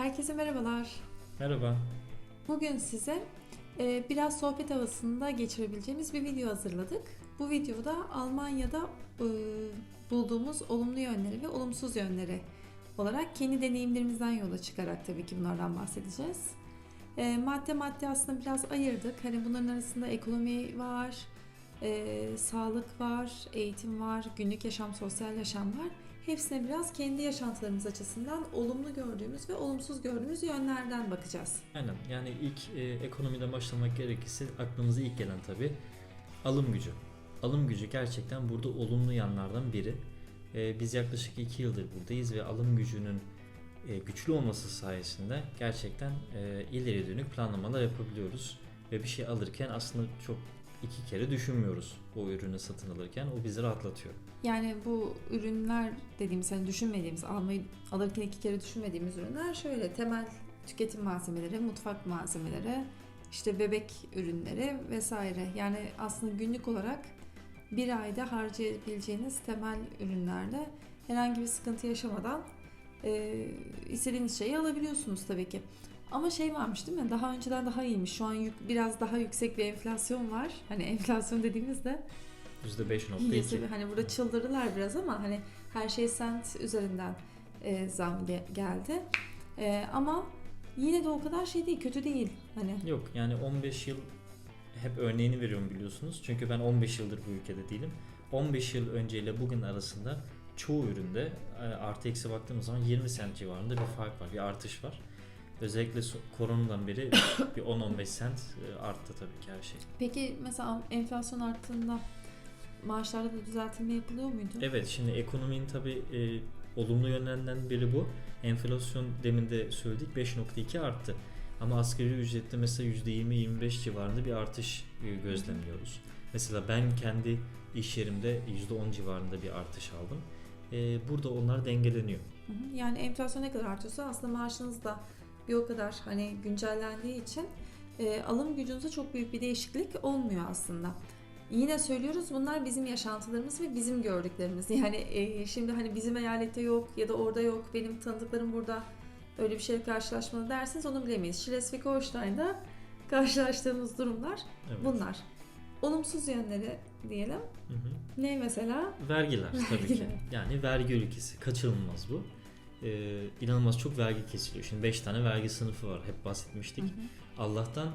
Herkese merhabalar. Merhaba. Bugün size e, biraz sohbet havasında geçirebileceğimiz bir video hazırladık. Bu videoda Almanya'da e, bulduğumuz olumlu yönleri ve olumsuz yönleri olarak kendi deneyimlerimizden yola çıkarak tabii ki bunlardan bahsedeceğiz. E, madde madde aslında biraz ayırdık. Hani bunların arasında ekonomi var, sağlık var, eğitim var, günlük yaşam, sosyal yaşam var. Hepsine biraz kendi yaşantılarımız açısından olumlu gördüğümüz ve olumsuz gördüğümüz yönlerden bakacağız. Aynen yani ilk e, ekonomiden başlamak gerekirse aklımıza ilk gelen tabi alım gücü. Alım gücü gerçekten burada olumlu yanlardan biri. E, biz yaklaşık 2 yıldır buradayız ve alım gücünün e, güçlü olması sayesinde gerçekten e, ileri dönük planlamalar yapabiliyoruz. Ve bir şey alırken aslında çok iki kere düşünmüyoruz o ürünü satın alırken. O bizi rahatlatıyor. Yani bu ürünler dediğimiz hani düşünmediğimiz almayı alırken iki kere düşünmediğimiz ürünler şöyle temel tüketim malzemeleri, mutfak malzemeleri, işte bebek ürünleri vesaire. Yani aslında günlük olarak bir ayda harcayabileceğiniz temel ürünlerde herhangi bir sıkıntı yaşamadan e, istediğiniz şeyi alabiliyorsunuz tabii ki. Ama şey varmış değil mi? Daha önceden daha iyiymiş. Şu an yük, biraz daha yüksek bir enflasyon var. Hani enflasyon dediğimizde %5.2. Hani burada çıldırdılar biraz ama hani her şey sent üzerinden e, zam ge- geldi. E, ama yine de o kadar şey değil, kötü değil. Hani Yok yani 15 yıl hep örneğini veriyorum biliyorsunuz. Çünkü ben 15 yıldır bu ülkede değilim. 15 yıl önceyle bugün arasında çoğu üründe e, artı eksi baktığımız zaman 20 sent civarında bir fark var, bir artış var. Özellikle koronadan beri bir 10-15 sent e, arttı tabii ki her şey. peki mesela enflasyon arttığında maaşlarda da düzeltilme yapılıyor muydu? Evet şimdi ekonominin tabii e, olumlu yönlerinden biri bu. Enflasyon demin de söyledik 5.2 arttı. Ama asgari ücrette mesela %20-25 civarında bir artış e, gözlemliyoruz. Mesela ben kendi iş yerimde %10 civarında bir artış aldım. E, burada onlar dengeleniyor. Yani enflasyon ne kadar artıyorsa aslında maaşınız da bir o kadar hani güncellendiği için e, alım gücünüzde çok büyük bir değişiklik olmuyor aslında. Yine söylüyoruz bunlar bizim yaşantılarımız ve bizim gördüklerimiz. Yani e, şimdi hani bizim eyalette yok ya da orada yok benim tanıdıklarım burada öyle bir şeyle karşılaşmalı derseniz onu bilemeyiz. Schleswig-Holstein'da karşılaştığımız durumlar Evet. bunlar. Olumsuz yönleri diyelim. Hı hı. Ne mesela? Vergiler tabii ki. Vergiler. Yani vergi ülkesi. Kaçınılmaz bu. Ee, inanılmaz çok vergi kesiliyor. Şimdi 5 tane vergi sınıfı var. Hep bahsetmiştik. Hı hı. Allah'tan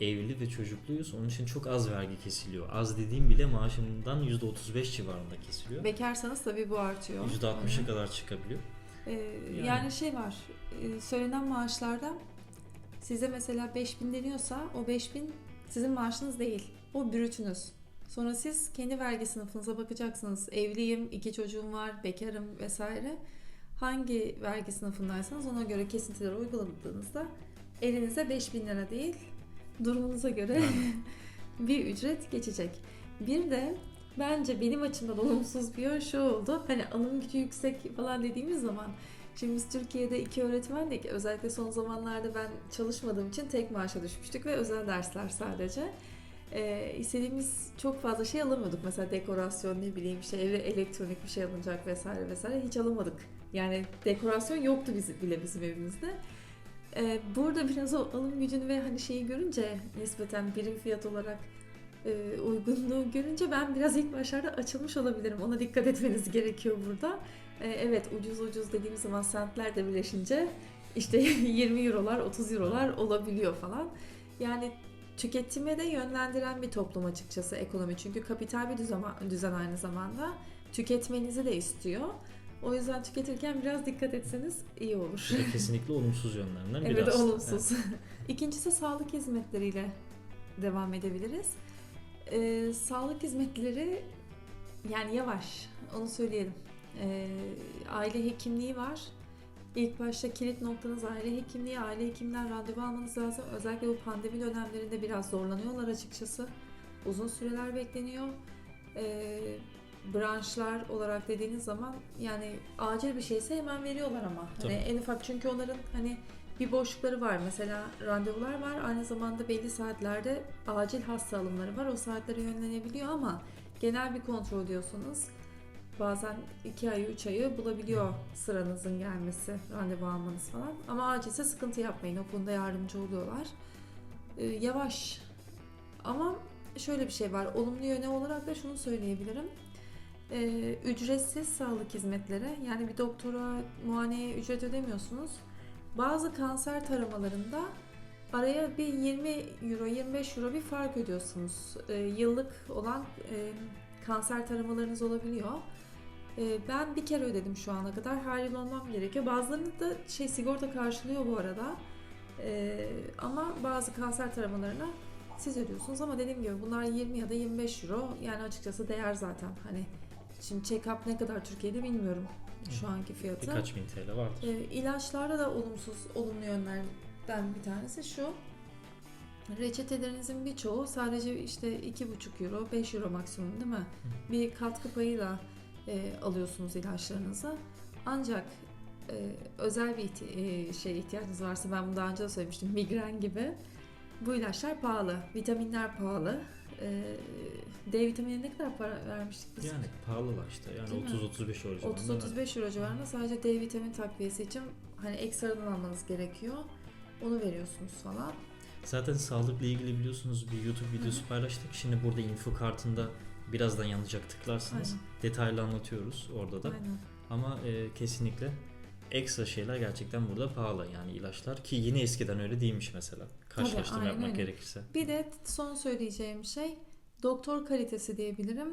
evli ve çocukluyuz. Onun için çok az vergi kesiliyor. Az dediğim bile maaşımdan %35 civarında kesiliyor. Bekarsanız tabii bu artıyor. %60'a kadar çıkabiliyor. Ee, yani. Yani. şey var, e, söylenen maaşlarda size mesela 5000 deniyorsa o 5000 sizin maaşınız değil, o brütünüz. Sonra siz kendi vergi sınıfınıza bakacaksınız. Evliyim, iki çocuğum var, bekarım vesaire. Hangi vergi sınıfındaysanız ona göre kesintileri uyguladığınızda elinize 5000 lira değil, durumunuza göre bir ücret geçecek. Bir de bence benim açımdan olumsuz bir yön şu oldu. Hani alım gücü yüksek falan dediğimiz zaman Şimdi biz Türkiye'de iki öğretmendik. Özellikle son zamanlarda ben çalışmadığım için tek maaşa düşmüştük ve özel dersler sadece. Ee, istediğimiz çok fazla şey alamıyorduk. Mesela dekorasyon ne bileyim işte eve elektronik bir şey alınacak vesaire vesaire hiç alamadık. Yani dekorasyon yoktu bizim, bile bizim evimizde. Ee, burada biraz o alım gücünü ve hani şeyi görünce nispeten birim fiyat olarak e, uygunluğu görünce ben biraz ilk başlarda açılmış olabilirim. Ona dikkat etmeniz gerekiyor burada. E, evet ucuz ucuz dediğimiz zaman sentler de birleşince işte 20 eurolar 30 eurolar olabiliyor falan. Yani tüketime de yönlendiren bir toplum açıkçası ekonomi. Çünkü kapital bir düzen, düzen aynı zamanda tüketmenizi de istiyor. O yüzden tüketirken biraz dikkat etseniz iyi olur. Da kesinlikle olumsuz yönlerinden biri Evet olumsuz. İkincisi sağlık hizmetleriyle devam edebiliriz. Ee, sağlık hizmetleri yani yavaş onu söyleyelim. Ee, aile hekimliği var. İlk başta kilit noktanız aile hekimliği. Aile hekimler randevu almanız lazım. Özellikle bu pandemi dönemlerinde biraz zorlanıyorlar açıkçası. Uzun süreler bekleniyor. Ee, branşlar olarak dediğiniz zaman yani acil bir şeyse hemen veriyorlar ama. Hani Tabii. en ufak çünkü onların hani bir boşlukları var. Mesela randevular var. Aynı zamanda belli saatlerde acil hasta alımları var. O saatlere yönlenebiliyor ama genel bir kontrol diyorsunuz. Bazen 2 ayı 3 ayı bulabiliyor sıranızın gelmesi, randevu almanız falan. Ama acilse sıkıntı yapmayın. O konuda yardımcı oluyorlar. Ee, yavaş. Ama şöyle bir şey var. Olumlu yönü olarak da şunu söyleyebilirim. Ee, ücretsiz sağlık hizmetleri yani bir doktora muayeneye ücret ödemiyorsunuz. Bazı kanser taramalarında araya bir 20 euro 25 euro bir fark ödüyorsunuz. Ee, yıllık olan e, kanser taramalarınız olabiliyor. Ee, ben bir kere ödedim şu ana kadar. Her yıl olmam gerekiyor. Bazılarını da şey sigorta karşılıyor bu arada. Ee, ama bazı kanser taramalarına siz ödüyorsunuz ama dediğim gibi bunlar 20 ya da 25 euro. Yani açıkçası değer zaten. Hani şimdi check-up ne kadar Türkiye'de bilmiyorum şu anki fiyatı. Birkaç bin TL vardır. E, ilaçlarda da olumsuz, olumlu yönlerden bir tanesi şu. Reçetelerinizin birçoğu sadece işte 2,5 euro, 5 euro maksimum değil mi? Bir katkı payıyla e, alıyorsunuz ilaçlarınızı. Ancak e, özel bir ihti- e, şey ihtiyacınız varsa ben bunu daha önce de söylemiştim migren gibi. Bu ilaçlar pahalı, vitaminler pahalı. E, D vitamini ne kadar para vermiştik biz? Yani pahalılar işte. Yani Değil mi? 30-35 euro civarında. 30-35 euro civarında sadece D vitamini takviyesi için hani ekstradan almanız gerekiyor. Onu veriyorsunuz falan. Zaten sağlıkla ilgili biliyorsunuz bir YouTube videosu paylaştık. Şimdi burada info kartında birazdan yanacak tıklarsınız. Aynen. Detaylı anlatıyoruz orada da. Aynen. Ama e, kesinlikle ekstra şeyler gerçekten burada pahalı yani ilaçlar ki yine eskiden öyle değilmiş mesela. Karşılaştırma aynen yapmak öyle. gerekirse. Bir de son söyleyeceğim şey doktor kalitesi diyebilirim.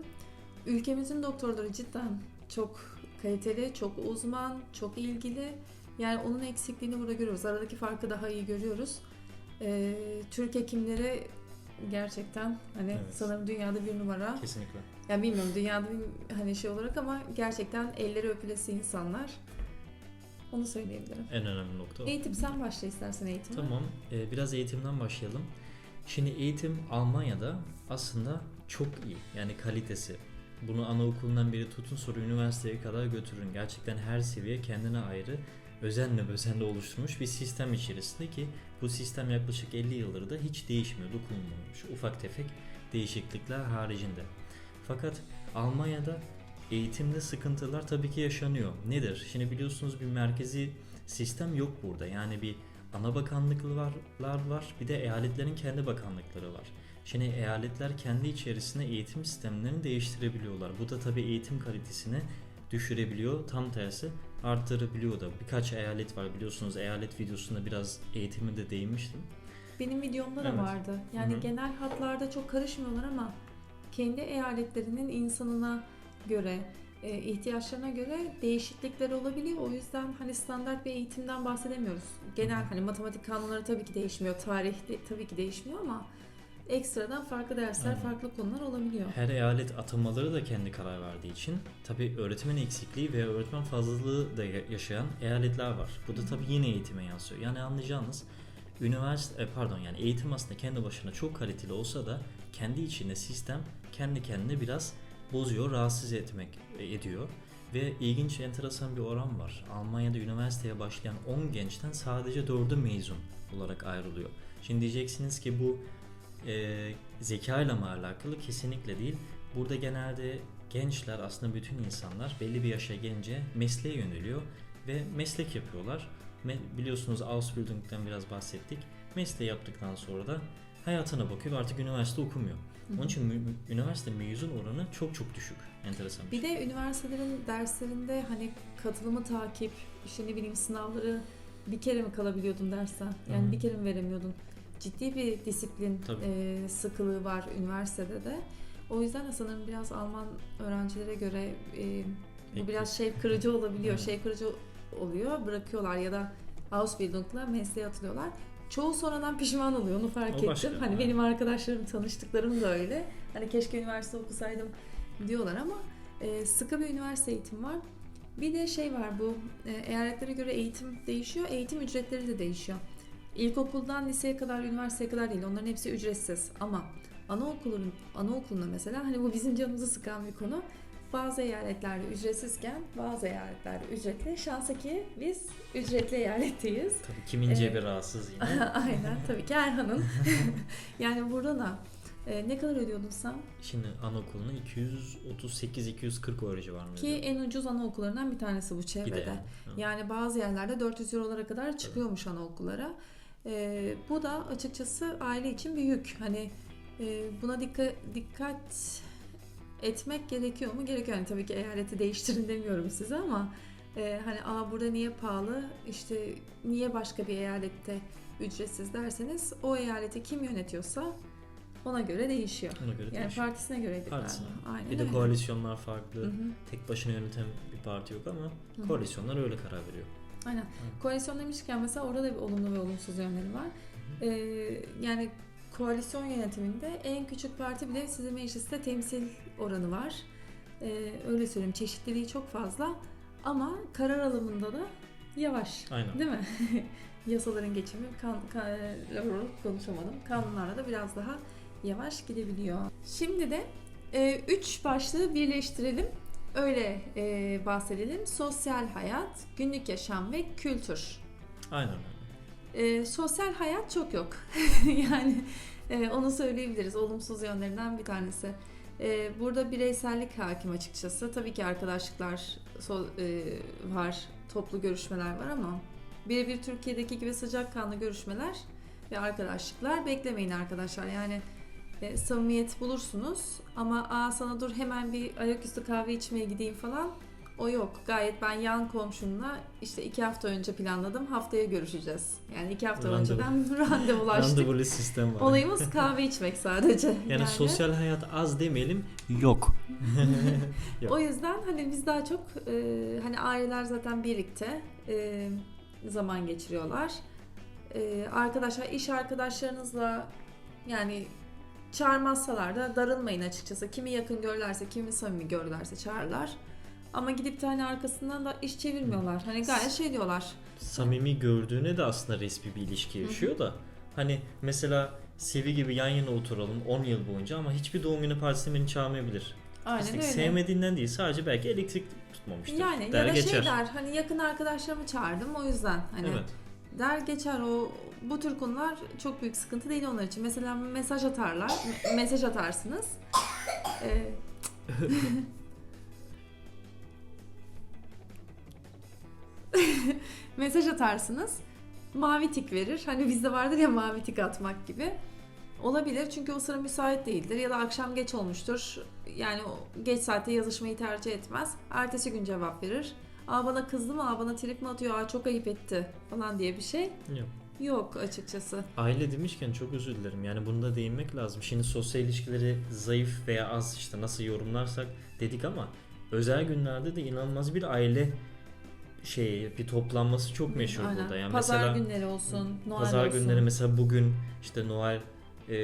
Ülkemizin doktorları cidden çok kaliteli, çok uzman, çok ilgili. Yani onun eksikliğini burada görüyoruz. Aradaki farkı daha iyi görüyoruz. Ee, Türk hekimleri gerçekten hani Evet. sanırım dünyada bir numara. Kesinlikle. Yani bilmiyorum dünyada bir hani şey olarak ama gerçekten elleri öpülesi insanlar. Onu söyleyebilirim. En önemli nokta o. Eğitim sen başla istersen eğitime. Tamam. e, biraz eğitimden başlayalım. Şimdi eğitim Almanya'da aslında çok iyi. Yani kalitesi. Bunu anaokulundan beri tutun sonra üniversiteye kadar götürün. Gerçekten her seviye kendine ayrı özenle özenle oluşturmuş bir sistem içerisinde ki bu sistem yaklaşık 50 yıldır da hiç değişmiyor, dokunulmamış. Ufak tefek değişiklikler haricinde. Fakat Almanya'da eğitimde sıkıntılar tabii ki yaşanıyor. Nedir? Şimdi biliyorsunuz bir merkezi sistem yok burada. Yani bir ana bakanlıklar var, bir de eyaletlerin kendi bakanlıkları var. Şimdi eyaletler kendi içerisinde eğitim sistemlerini değiştirebiliyorlar. Bu da tabii eğitim kalitesini düşürebiliyor. Tam tersi arttırabiliyor da. Birkaç eyalet var biliyorsunuz. Eyalet videosunda biraz eğitime de değinmiştim. Benim videomda da Evet. vardı. Yani Hı hı. genel hatlarda çok karışmıyorlar ama kendi eyaletlerinin insanına göre, e, ihtiyaçlarına göre değişiklikler olabiliyor. O yüzden hani standart bir eğitimden bahsedemiyoruz. Genel hani matematik kanunları tabii ki değişmiyor, tarih de, tabii ki değişmiyor ama ekstradan farklı dersler, Aynen. farklı konular olabiliyor. Her eyalet atamaları da kendi karar verdiği için tabii öğretmen eksikliği veya öğretmen fazlalığı da ya- yaşayan eyaletler var. Bu da tabii yine eğitime yansıyor. Yani anlayacağınız üniversite e, pardon yani eğitim aslında kendi başına çok kaliteli olsa da kendi içinde sistem kendi kendine biraz bozuyor, rahatsız etmek e, ediyor. Ve ilginç, enteresan bir oran var. Almanya'da üniversiteye başlayan 10 gençten sadece 4'ü mezun olarak ayrılıyor. Şimdi diyeceksiniz ki bu e, zeka ile mi alakalı? Kesinlikle değil. Burada genelde gençler aslında bütün insanlar belli bir yaşa gelince mesleğe yöneliyor ve meslek yapıyorlar. Biliyorsunuz Ausbildung'dan biraz bahsettik. Mesleği yaptıktan sonra da hayatına bakıyor ve artık üniversite okumuyor. Onun için mü- üniversite mezun oranı çok çok düşük. Enteresan bir şey. de üniversitelerin derslerinde hani katılımı takip, işte ne bileyim sınavları bir kere mi kalabiliyordun dersen? Yani Hı hı. bir kere mi veremiyordun? Ciddi bir disiplin Tabii. e, sıkılığı var üniversitede de. O yüzden de sanırım biraz Alman öğrencilere göre e, bu Peki. biraz şey kırıcı olabiliyor. Evet. Şey kırıcı oluyor, bırakıyorlar ya da Ausbildung'la mesleğe atılıyorlar. Çoğu sonradan pişman oluyor onu fark O ettim. başka, Hani evet. benim arkadaşlarım, tanıştıklarım da öyle. Hani keşke üniversite okusaydım diyorlar ama e, sıkı bir üniversite eğitim var. Bir de şey var bu e, eyaletlere göre eğitim değişiyor. Eğitim ücretleri de değişiyor. İlkokuldan liseye kadar, üniversiteye kadar değil. Onların hepsi ücretsiz. Ama anaokulun anaokulunda mesela hani bu bizim canımızı sıkan bir konu. Bazı eyaletlerde ücretsizken bazı eyaletlerde ücretli. Şansa ki biz ücretli eyaletteyiz. Tabii kimin Ee, cebi rahatsız yine. Aynen tabii ki Erhan'ın. yani burada da E, ne kadar ödüyordun sen? Şimdi anaokuluna 238-240 euro civarında. Ki en ucuz anaokullarından bir tanesi bu bir çevrede. de yani. Yani bazı yerlerde 400 eurolara kadar çıkıyormuş anaokullara. Ee, bu da açıkçası aile için bir yük. Hani e, buna dikkat dikkat etmek gerekiyor mu? Gerekiyor. Yani tabii ki eyaleti değiştirin demiyorum size ama e, hani aa burada niye pahalı? İşte niye başka bir eyalette ücretsiz derseniz o eyaleti kim yönetiyorsa ona göre değişiyor. Ona göre Yani değişiyor. partisine göreydi Partisine. Aynen Bir de öyle. koalisyonlar farklı. Hı hı. Tek başına yöneten bir parti yok ama Hı hı. koalisyonlar öyle karar veriyor. Aynen. Koalisyon demişken mesela orada da bir olumlu ve olumsuz yönleri var. Ee, yani koalisyon yönetiminde en küçük parti bile sizin mecliste temsil oranı var. Ee, öyle söyleyeyim çeşitliliği çok fazla ama karar alımında da yavaş. Aynen. Değil mi? Yasaların geçimi kan, kan, konuşamadım. Kanunlarla da biraz daha yavaş gidebiliyor. Şimdi de e, üç başlığı birleştirelim. Öyle e, bahsedelim. Sosyal hayat, günlük yaşam ve kültür. Aynen öyle. E, sosyal hayat çok yok. yani e, onu söyleyebiliriz. Olumsuz yönlerinden bir tanesi. E, burada bireysellik hakim açıkçası. Tabii ki arkadaşlıklar e, var, toplu görüşmeler var ama birebir Türkiye'deki gibi sıcakkanlı görüşmeler ve arkadaşlıklar beklemeyin arkadaşlar. Yani e, samimiyet bulursunuz ama aa sana dur hemen bir ayaküstü kahve içmeye gideyim falan o yok. Gayet ben yan komşumla işte iki hafta önce planladım. Haftaya görüşeceğiz. Yani iki hafta Randevu. önceden randevulaştık. Randevulu sistem var. Olayımız kahve içmek sadece. yani, sosyal hayat az demeyelim yok. Yok. O yüzden hani biz daha çok e, hani aileler zaten birlikte e, zaman geçiriyorlar. E, arkadaşlar iş arkadaşlarınızla yani çağırmazsalar da darılmayın açıkçası. Kimi yakın görürlerse, kimi samimi görürlerse çağırırlar. Ama gidip de hani arkasından da iş çevirmiyorlar. Hani gayet şey diyorlar. Samimi gördüğüne de aslında resmi bir ilişki yaşıyor da. Hani mesela Sevi gibi yan yana oturalım 10 yıl boyunca ama hiçbir doğum günü partisine beni çağırmayabilir. Aynen İşte öyle. sevmediğinden değil sadece belki elektrik tutmamıştır. Yani der ya da geçer. şey der hani yakın arkadaşlarımı çağırdım o yüzden hani Evet. der geçer o bu tür konular çok büyük sıkıntı değil onlar için. Mesela mesaj atarlar, me- mesaj atarsınız. Ee, mesaj atarsınız. Mavi tik verir. Hani bizde vardır ya mavi tik atmak gibi. Olabilir çünkü o sıra müsait değildir ya da akşam geç olmuştur. Yani geç saatte yazışmayı tercih etmez. Ertesi gün cevap verir. Aa bana kızdı mı? Aa bana trip mi atıyor? Aa çok ayıp etti falan diye bir şey Yok. yok açıkçası. Aile demişken çok özür dilerim. Yani bunda değinmek lazım. Şimdi sosyal ilişkileri zayıf veya az işte nasıl yorumlarsak dedik ama özel günlerde de inanılmaz bir aile şey bir toplanması çok meşhur Aynen. burada. Yani Pazar mesela günleri olsun, Noel pazar olsun. günleri mesela bugün işte Noel e,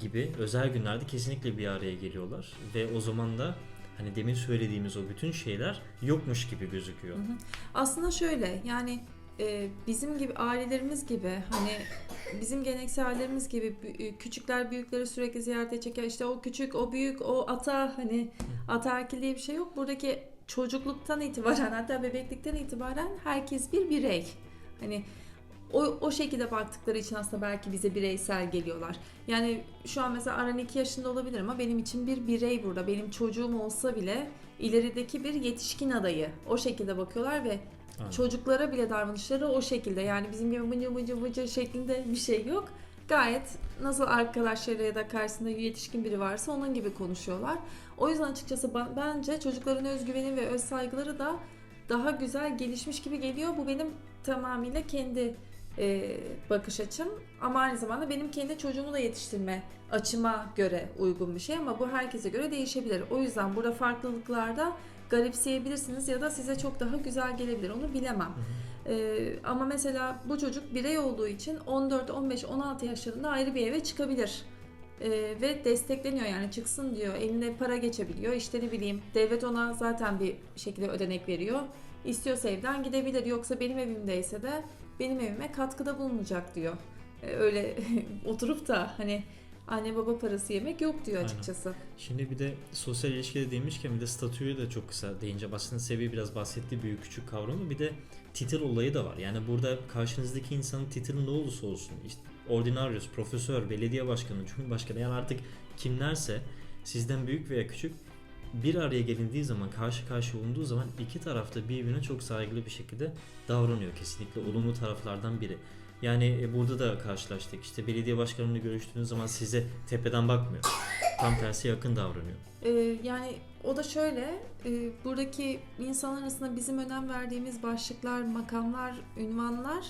gibi özel günlerde kesinlikle bir araya geliyorlar ve o zaman da hani demin söylediğimiz o bütün şeyler yokmuş gibi gözüküyor. Hı hı. Aslında şöyle yani e, bizim gibi ailelerimiz gibi hani bizim geleneksel ailelerimiz gibi e, küçükler büyükleri sürekli ziyarete çeker işte o küçük o büyük o ata hani ataerkil diye bir şey yok. Buradaki çocukluktan itibaren hatta bebeklikten itibaren herkes bir birey. Hani o, o şekilde baktıkları için aslında belki bize bireysel geliyorlar. Yani şu an mesela Aran 2 yaşında olabilir ama benim için bir birey burada. Benim çocuğum olsa bile ilerideki bir yetişkin adayı. O şekilde bakıyorlar ve Aynen. çocuklara bile davranışları o şekilde. Yani bizim gibi mıcı mıcı mıcı şeklinde bir şey yok. Gayet nasıl arkadaşları ya da karşısında yetişkin biri varsa onun gibi konuşuyorlar. O yüzden açıkçası bence çocukların özgüveni ve öz saygıları da daha güzel gelişmiş gibi geliyor. Bu benim tamamıyla kendi e, bakış açım ama aynı zamanda benim kendi çocuğumu da yetiştirme açıma göre uygun bir şey ama bu herkese göre değişebilir. O yüzden burada farklılıklarda garipseyebilirsiniz ya da size çok daha güzel gelebilir. Onu bilemem. Ee, ama mesela bu çocuk birey olduğu için 14, 15, 16 yaşlarında ayrı bir eve çıkabilir. Ee, ve destekleniyor yani çıksın diyor. Eline para geçebiliyor. İşte ne bileyim devlet ona zaten bir şekilde ödenek veriyor. İstiyorsa evden gidebilir. Yoksa benim evimdeyse de benim evime katkıda bulunacak diyor. Ee, öyle oturup da hani anne baba parası yemek yok diyor Aynen. açıkçası. Şimdi bir de sosyal ilişkide demişken bir de statüyü de çok kısa deyince aslında Sevi biraz bahsettiği büyük küçük kavramı bir de titil olayı da var. Yani burada karşınızdaki insanın titili ne olursa olsun işte ordinarius, profesör, belediye başkanı, cumhurbaşkanı yani artık kimlerse sizden büyük veya küçük bir araya gelindiği zaman, karşı karşıya olunduğu zaman iki tarafta birbirine çok saygılı bir şekilde davranıyor. Kesinlikle olumlu taraflardan biri. Yani e, burada da karşılaştık. İşte belediye başkanıyla görüştüğünüz zaman size tepeden bakmıyor. Tam tersi yakın davranıyor. Ee, yani o da şöyle, e, buradaki insanlar arasında bizim önem verdiğimiz başlıklar, makamlar, ünvanlar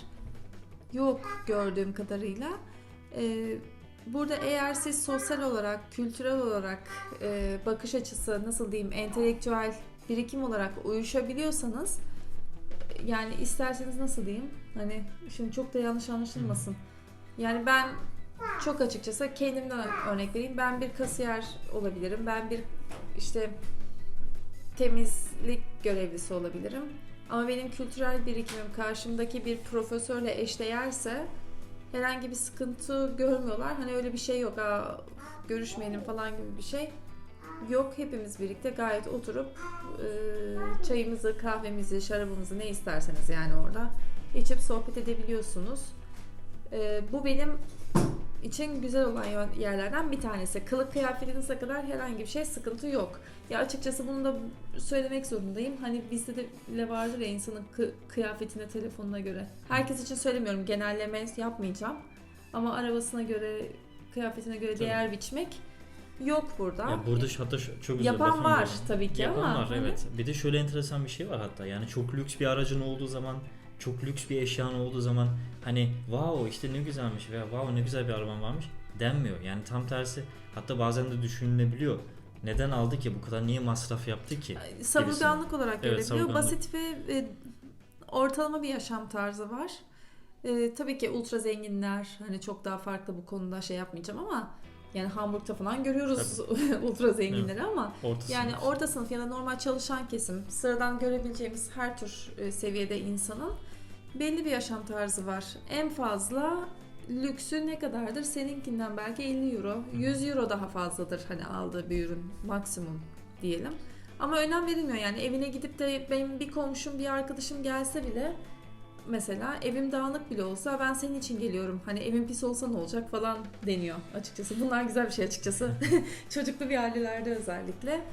yok gördüğüm kadarıyla. Ee, burada eğer siz sosyal olarak, kültürel olarak, e, bakış açısı, nasıl diyeyim, entelektüel birikim olarak uyuşabiliyorsanız, e, yani isterseniz nasıl diyeyim, hani şimdi çok da yanlış anlaşılmasın. Yani ben çok açıkçası kendimden örnek vereyim. Ben bir kasiyer olabilirim. Ben bir işte temizlik görevlisi olabilirim. Ama benim kültürel birikimim karşımdaki bir profesörle eşdeğerse herhangi bir sıkıntı görmüyorlar. Hani öyle bir şey yok. Aa, görüşmeyelim falan gibi bir şey yok. Hepimiz birlikte gayet oturup e, çayımızı, kahvemizi, şarabımızı ne isterseniz yani orada içip sohbet edebiliyorsunuz. E, bu benim için güzel olan yerlerden bir tanesi. Kılık kıyafetinize kadar herhangi bir şey sıkıntı yok. Ya açıkçası bunu da söylemek zorundayım. Hani bizde de bile vardır ya insanın kı- kıyafetine, telefonuna göre. Herkes için söylemiyorum. Genelleme yapmayacağım. Ama arabasına göre, kıyafetine göre Tabii. değer biçmek yok burada. Ya burada hatta çok güzel Yapan lafın var var. tabii ki Yapan ama var hani- evet. Bir de şöyle enteresan bir şey var hatta. Yani çok lüks bir aracın olduğu zaman, çok lüks bir eşyan olduğu zaman hani wow işte ne güzelmiş veya wow ne güzel bir araban varmış denmiyor. Yani tam tersi hatta bazen de düşünülebiliyor. Neden aldı ki bu kadar niye masraf yaptı ki? Savurganlık olarak Evet, savurganlık. Basit ve e, ortalama bir yaşam tarzı var. E, tabii ki ultra zenginler hani çok daha farklı bu konuda şey yapmayacağım ama yani Hamburg'da falan görüyoruz ultra zenginleri ama Orta yani sınıf. orta sınıf ya da normal çalışan kesim, sıradan görebileceğimiz her tür e, seviyede insanın belli bir yaşam tarzı var. En fazla lüksü ne kadardır? Seninkinden belki 50 euro, 100 euro daha fazladır hani aldığı bir ürün maksimum diyelim. Ama önem verilmiyor yani evine gidip de benim bir komşum, bir arkadaşım gelse bile mesela evim dağınık bile olsa ben senin için geliyorum. Hani evin pis olsa ne olacak falan deniyor açıkçası. Bunlar güzel bir şey açıkçası. Çocuklu bir ailelerde özellikle.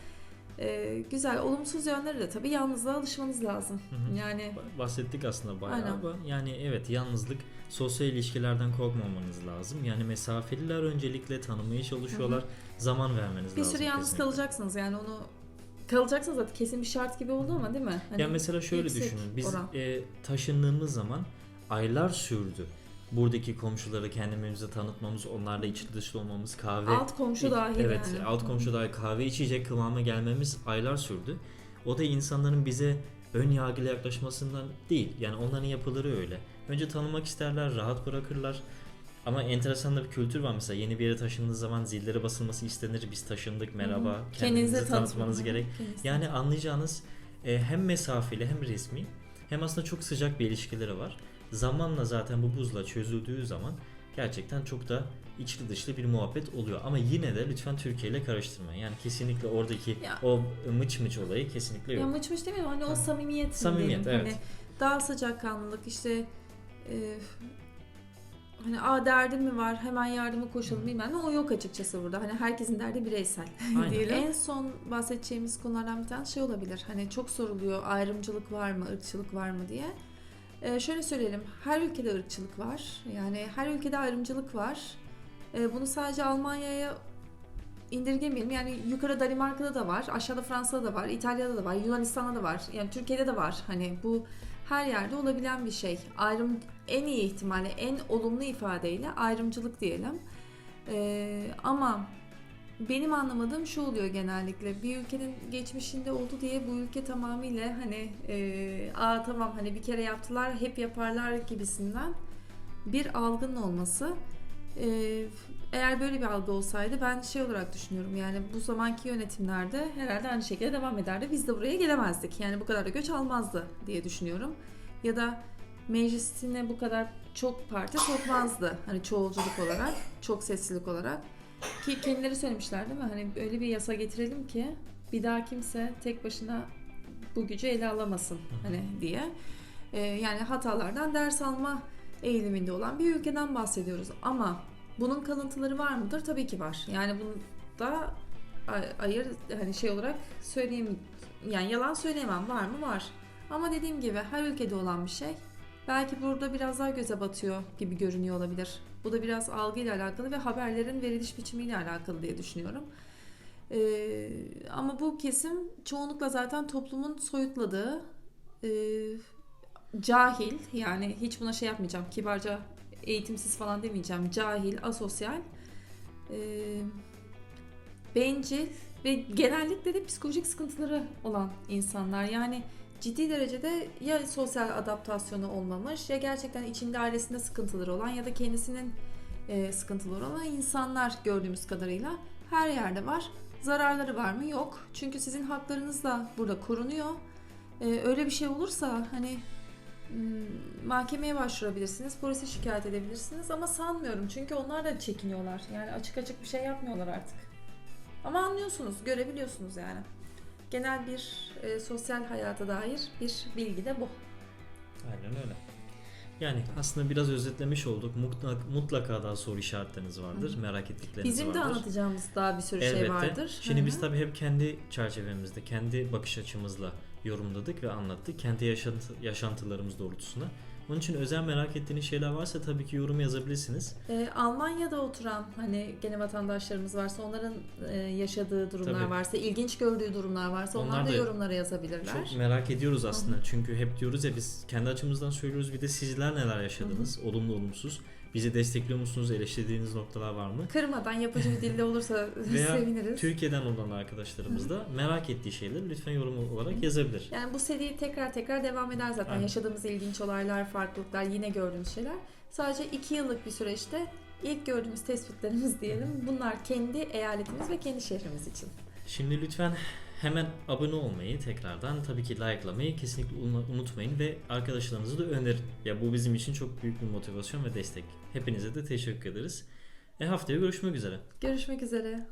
Ee, güzel. Olumsuz yönleri de tabii yalnızlığa alışmanız lazım. Hı hı. Yani bahsettik aslında bayağı Aynen. ama yani evet yalnızlık sosyal ilişkilerden korkmamanız lazım. Yani mesafeliler öncelikle tanımaya çalışıyorlar. Zaman vermeniz bir lazım. süre yalnız kesinlikle. kalacaksınız yani onu kalacaksınız zaten kesin bir şart gibi oldu ama değil mi? Hani ya mesela şöyle düşünün. Biz oran. e, taşındığımız zaman aylar sürdü. Buradaki komşuları kendimize tanıtmamız, onlarla içli dışlı olmamız, kahve alt komşu dahil Evet, yani. alt komşu dahil kahve içecek kıvama gelmemiz aylar sürdü. O da insanların bize ön yargılı yaklaşmasından değil. Yani onların yapıları öyle. Önce tanımak isterler, rahat bırakırlar. Ama enteresan da bir kültür var mesela yeni bir yere taşındığınız zaman zillere basılması istenir. Biz taşındık merhaba. Hı hı. Kendinizi Kendinize tanıtmanız gerek. Yani anlayacağınız e, hem mesafeli hem resmi hem aslında çok sıcak bir ilişkileri var. Zamanla zaten bu buzla çözüldüğü zaman gerçekten çok da içli dışlı bir muhabbet oluyor. Ama yine de lütfen Türkiye ile karıştırmayın. Yani kesinlikle oradaki Ya- o mıç mıç olayı kesinlikle Ya yok. mıç mıç demeyelim hani o Ha. samimiyet, Samimiyet, diyelim. evet. Hani daha sıcakkanlılık işte e, hani a derdim mi var hemen yardıma koşalım bilmem ne o yok açıkçası burada. Hani herkesin derdi bireysel diyelim. En son bahsedeceğimiz konulardan bir tanesi şey olabilir. Hani çok soruluyor ayrımcılık var mı, ırkçılık var mı diye. E, şöyle söyleyelim her ülkede ırkçılık var. Yani her ülkede ayrımcılık var. E, bunu sadece Almanya'ya indirgemeyelim. Yani yukarı Danimarka'da da var, aşağıda Fransa'da da var, İtalya'da da var, Yunanistan'da da var. Yani Türkiye'de de var. Hani bu her yerde olabilen bir şey. Ayrım en iyi ihtimalle en olumlu ifadeyle ayrımcılık diyelim. Ee, ama benim anlamadığım şu oluyor genellikle. Bir ülkenin geçmişinde oldu diye bu ülke tamamıyla hani e, aa tamam hani bir kere yaptılar hep yaparlar gibisinden bir algının olması. Ee, eğer böyle bir algı olsaydı ben şey olarak düşünüyorum yani bu zamanki yönetimlerde herhalde aynı şekilde devam ederdi. Biz de buraya gelemezdik. Yani bu kadar da göç almazdı diye düşünüyorum. Ya da meclisine bu kadar çok parti sokmazdı. Hani çoğulculuk olarak, çok seslilik olarak. Ki kendileri söylemişler değil mi? Hani öyle bir yasa getirelim ki bir daha kimse tek başına bu gücü ele alamasın hani diye. Ee, yani hatalardan ders alma eğiliminde olan bir ülkeden bahsediyoruz. Ama bunun kalıntıları var mıdır? Tabii ki var. Yani bunu da ay- ayır hani şey olarak söyleyeyim yani yalan söyleyemem var mı var. Ama dediğim gibi her ülkede olan bir şey. Belki burada biraz daha göze batıyor gibi görünüyor olabilir. Bu da biraz algıyla alakalı ve haberlerin veriliş biçimiyle alakalı diye düşünüyorum. Ee, ama bu kesim çoğunlukla zaten toplumun soyutladığı e, cahil yani hiç buna şey yapmayacağım kibarca eğitimsiz falan demeyeceğim cahil asosyal e, bencil ve genellikle de psikolojik sıkıntıları olan insanlar yani ciddi derecede ya sosyal adaptasyonu olmamış ya gerçekten içinde ailesinde sıkıntıları olan ya da kendisinin e, sıkıntıları olan insanlar gördüğümüz kadarıyla her yerde var. Zararları var mı? Yok. Çünkü sizin haklarınız da burada korunuyor. E, öyle bir şey olursa hani hmm, mahkemeye başvurabilirsiniz, polise şikayet edebilirsiniz ama sanmıyorum çünkü onlar da çekiniyorlar. Yani açık açık bir şey yapmıyorlar artık. Ama anlıyorsunuz, görebiliyorsunuz yani. Genel bir e, sosyal hayata dair bir bilgi de bu. Aynen öyle. Yani aslında biraz özetlemiş olduk. Mutlaka, mutlaka daha soru işaretleriniz vardır. Hı. Merak ettikleriniz Bizim vardır. de anlatacağımız daha bir sürü şey Elbette. vardır. Şimdi Hı biz tabii hep kendi çerçevemizde, kendi bakış açımızla yorumladık ve anlattık. Kendi yaşantı, yaşantılarımız doğrultusunda. Onun için özel merak ettiğiniz şeyler varsa tabii ki yorum yazabilirsiniz. Ee, Almanya'da oturan hani gene vatandaşlarımız varsa onların e, yaşadığı durumlar Tabii. varsa, ilginç gördüğü durumlar varsa onlar, Onlar da da yorumlara yazabilirler. Çok merak ediyoruz aslında. Çünkü hep diyoruz ya biz kendi açımızdan söylüyoruz. Bir de sizler neler yaşadınız? Olumlu olumsuz. Bizi destekliyor musunuz? Eleştirdiğiniz noktalar var mı? Kırmadan yapıcı bir dilde olursa Veya seviniriz. Türkiye'den olan arkadaşlarımız da merak ettiği şeyleri lütfen yorum olarak yazabilir. Yani bu seri tekrar tekrar devam eder zaten. Aynen. Yaşadığımız ilginç olaylar, farklılıklar, yine gördüğümüz şeyler. Sadece iki yıllık bir süreçte ilk gördüğümüz tespitlerimiz diyelim. Bunlar kendi eyaletimiz ve kendi şehrimiz için. Şimdi lütfen hemen abone olmayı tekrardan tabii ki likelamayı kesinlikle unu- unutmayın ve arkadaşlarınızı da önerin. Ya bu bizim için çok büyük bir motivasyon ve destek. Hepinize de teşekkür ederiz. E haftaya görüşmek üzere. Görüşmek üzere.